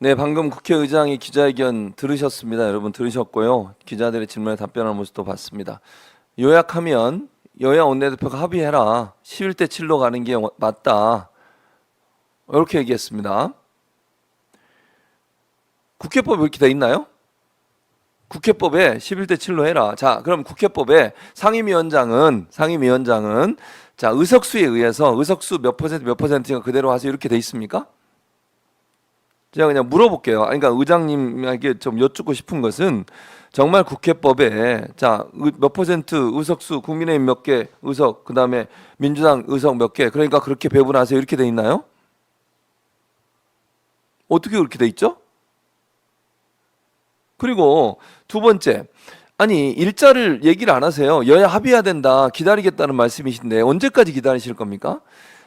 네, 방금 국회의장이 기자회견 들으셨습니다. 여러분 들으셨고요. 기자들의 질문에 답변하는 모습도 봤습니다. 요약하면 여야 원내대표가 합의해라. 11대 7로 가는 게 맞다. 이렇게 얘기했습니다. 국회법에 이렇게 돼 있나요? 국회법에 11대 7로 해라. 자, 그럼 국회법에 상임위원장은 상임위원장은 자 의석수에 의해서 의석수 몇 퍼센트 몇 퍼센트가 그대로 와서 이렇게 돼 있습니까? 제가 그냥 물어볼게요. 그러니까 의장님에게 좀 여쭙고 싶은 것은 정말 국회법에 자몇 퍼센트 의석수 국민의힘 몇 개 의석 그 다음에 민주당 의석 몇 개 그러니까 그렇게 배분하세요 이렇게 돼 있나요? 어떻게 그렇게 돼 있죠? 그리고 두 번째 아니 일자를 얘기를 안 하세요. 여야 합의해야 된다 기다리겠다는 말씀이신데 언제까지 기다리실 겁니까?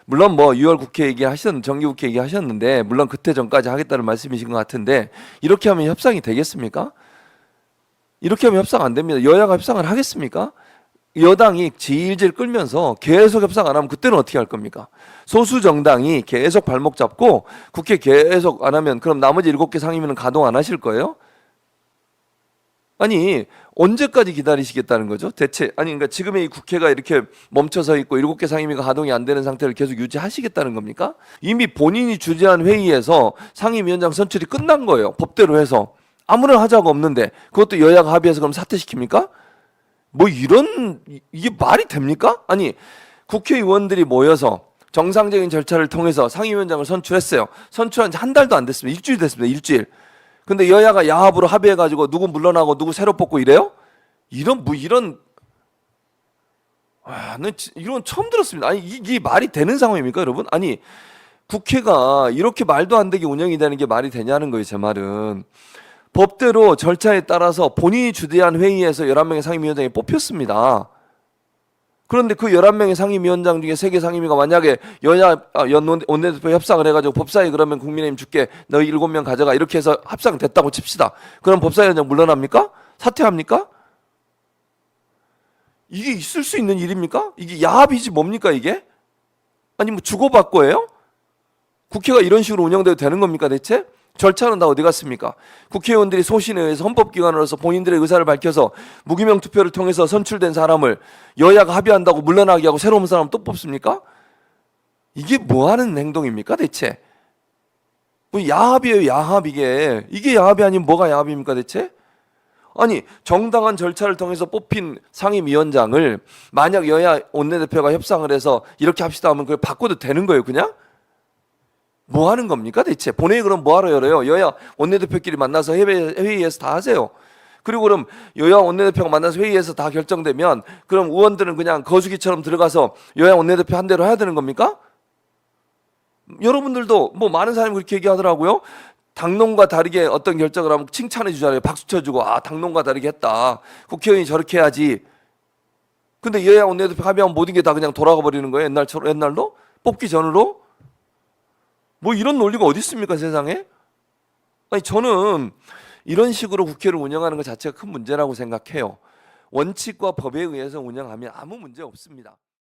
물론 뭐 6월 국회 얘기하셨 정기 국회 얘기하셨는데 물론 그때 전까지 하겠다는 말씀이신 것 같은데 이렇게 하면 협상이 되겠습니까? 이렇게 하면 협상 안 됩니다. 여야가 협상을 하겠습니까? 여당이 질질 끌면서 계속 협상 안 하면 그때는 어떻게 할 겁니까? 소수 정당이 계속 발목 잡고 국회 계속 안 하면 그럼 나머지 일곱 개 상임위는 가동 안 하실 거예요? 아니 언제까지 기다리시겠다는 거죠? 대체 아니 그러니까 지금의 이 국회가 이렇게 멈춰서 있고 일곱 개 상임위가 가동이 안 되는 상태를 계속 유지하시겠다는 겁니까? 이미 본인이 주재한 회의에서 상임위원장 선출이 끝난 거예요. 법대로 해서 아무런 하자가 없는데 그것도 여야가 합의해서 그럼 사퇴시킵니까? 뭐 이런 이- 이게 말이 됩니까? 아니 국회의원들이 모여서 정상적인 절차를 통해서 상임위원장을 선출했어요. 선출한 지 한 달도 안 됐습니다. 일주일 됐습니다. 일주일. 근데 여야가 야합으로 합의해가지고 누구 물러나고 누구 새로 뽑고 이래요? 이런 뭐 이런 아, 이런 처음 들었습니다. 아니 이게 말이 되는 상황입니까, 여러분? 아니 국회가 이렇게 말도 안 되게 운영이 되는 게 말이 되냐는 거예요, 제 말은. 법대로 절차에 따라서 본인이 주재한 회의에서 11명의 상임위원장이 뽑혔습니다. 그런데 그 11명의 상임위원장 중에 3개 상임위가 만약에 여야 아, 연 원- 원내대표 협상을 해가지고 법사위 그러면 국민의힘 줄게 너희 7명 가져가 이렇게 해서 합상됐다고 칩시다. 그럼 법사위원장 물러납니까? 사퇴합니까? 이게 있을 수 있는 일입니까? 이게 야합이지 뭡니까 이게? 아니 뭐 주고받고예요? 국회가 이런 식으로 운영돼도 되는 겁니까 대체? 절차는 다 어디 갔습니까? 국회의원들이 소신에 의해서 헌법기관으로서 본인들의 의사를 밝혀서 무기명 투표를 통해서 선출된 사람을 여야가 합의한다고 물러나게 하고 새로운 사람 또 뽑습니까? 이게 뭐 하는 행동입니까 대체? 뭐 야합이에요 야합 이게 이게 야합이 아니면 뭐가 야합입니까 대체? 아니 정당한 절차를 통해서 뽑힌 상임위원장을 만약 여야 원내대표가 협상을 해서 이렇게 합시다 하면 그걸 바꿔도 되는 거예요 그냥? 뭐 하는 겁니까 대체? 본회의 그럼 뭐 하러 열어요? 여야 원내대표끼리 만나서 회의, 회의에서 다 하세요. 그리고 그럼 여야 원내대표가 만나서 회의에서 다 결정되면 그럼 의원들은 그냥 거수기처럼 들어가서 여야 원내대표 한 대로 해야 되는 겁니까? 여러분들도 뭐 많은 사람이 그렇게 얘기하더라고요. 당론과 다르게 어떤 결정을 하면 칭찬해 주잖아요. 박수 쳐주고 아 당론과 다르게 했다. 국회의원이 저렇게 해야지. 근데 여야 원내대표 합의하면 모든 게 다 그냥 돌아가 버리는 거예요. 옛날처럼 옛날로 뽑기 전으로 뭐 이런 논리가 어디 있습니까 세상에? 아니 저는 이런 식으로 국회를 운영하는 것 자체가 큰 문제라고 생각해요. 원칙과 법에 의해서 운영하면 아무 문제 없습니다.